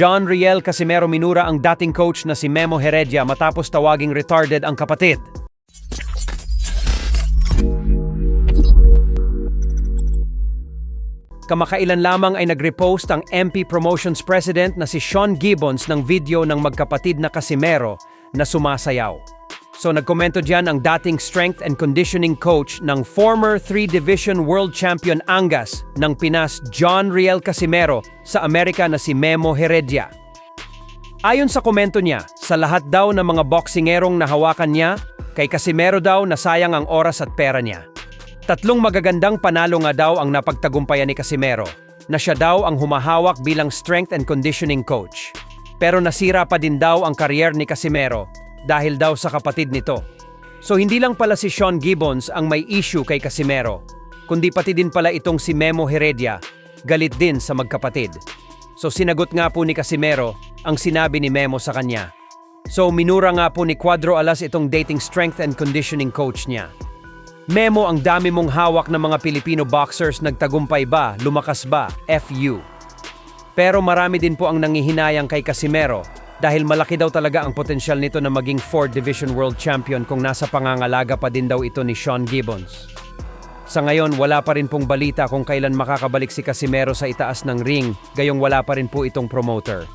John Riel Casimero minura ang dating coach na si Memo Heredia matapos tawaging retarded ang kapatid. Kamakailan lamang ay nag-repost ang MP Promotions President na si Sean Gibbons ng video ng magkapatid na Casimero na sumasayaw. So nagkomento diyan ang dating strength and conditioning coach ng former 3-division world champion Angas ng Pinas John Riel Casimero sa Amerika na si Memo Heredia. Ayon sa komento niya, sa lahat daw ng mga boksingerong nahawakan niya, kay Casimero daw na sayang ang oras at pera niya. Tatlong magagandang panalo nga daw ang napagtagumpayan ni Casimero, na siya daw ang humahawak bilang strength and conditioning coach. Pero nasira pa din daw ang karyer ni Casimero dahil daw sa kapatid nito. So hindi lang pala si Sean Gibbons ang may issue kay Casimero, kundi pati din pala itong si Memo Heredia, galit din sa magkapatid. So sinagot nga po ni Casimero ang sinabi ni Memo sa kanya. So minura nga po ni Cuadro Alas itong dating strength and conditioning coach niya. Memo ang dami mong hawak ng mga Pilipino boxers nagtagumpay ba, lumakas ba, FU. Pero marami din po ang nangihinayang kay Casimero dahil malaki daw talaga ang potensyal nito na maging 4th Division World Champion kung nasa pangangalaga pa din daw ito ni Sean Gibbons. Sa ngayon, wala pa rin pong balita kung kailan makakabalik si Casimero sa itaas ng ring, gayong wala pa rin po itong promoter.